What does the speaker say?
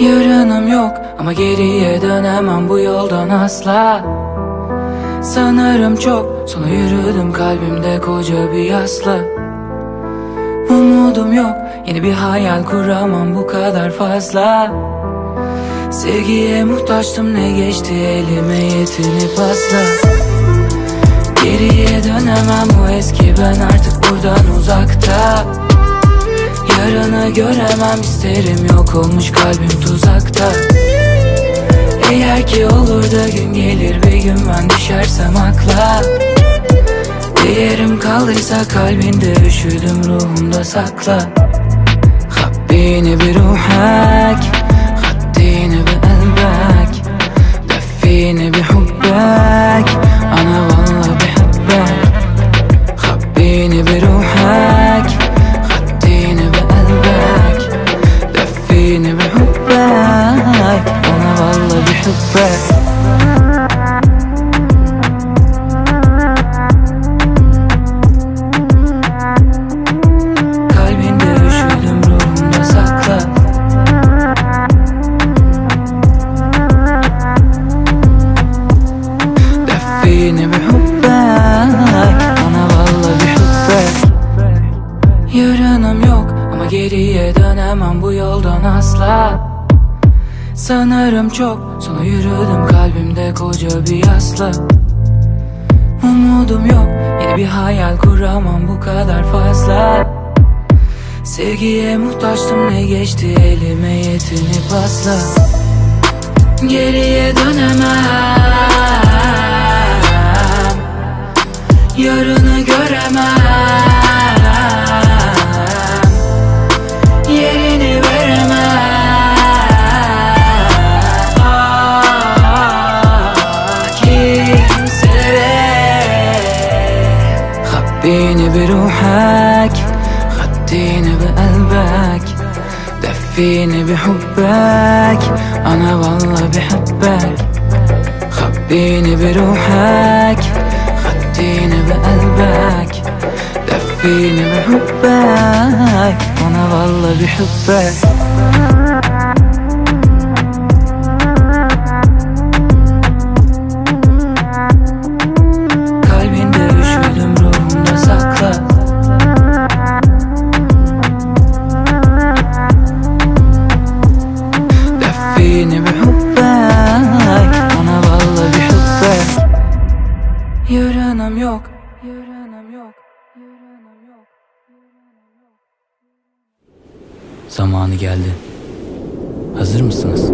Yarınım yok ama geriye dönemem bu yoldan asla. Sanırım çok sonra yürüdüm kalbimde koca bir yasla. Umudum yok yeni bir hayal kuramam bu kadar fazla. Sevgiye muhtaçtım ne geçti elime yetinip asla Geriye dönemem bu eski ben artık buradan uzakta Yarını göremem isterim yok olmuş kalbim tuzakta. Eğer ki olur da gün gelir bir gün ben düşersem akla. Değerim kaldıysa kalbinde üşüdüm ruhumda sakla. Habbini bir ruhak أنا والله بحبك Kalbinde üşüdüm ruhumda sakla دفيني بحبك أنا والله بحبك Yarınım yok ama geriye dönemem bu yoldan asla Sanırım çok. Sonra yürüdüm kalbimde koca bir yasla. Umudum yok. Yeni bir hayal kuramam bu kadar fazla. Sevgiye muhtaçtım ne geçti elime yetinip asla Geriye dönemem خبيني بروحك خديني بقلبك دفيني بحبك أنا والله بحبك خبيني بروحك خديني بقلبك دفيني بحبك أنا والله بحبك دفيني بحبك أنا والله بحبك Yarınım yok Yarınım yok Yarınım yok Zamanı geldi Hazır mısınız?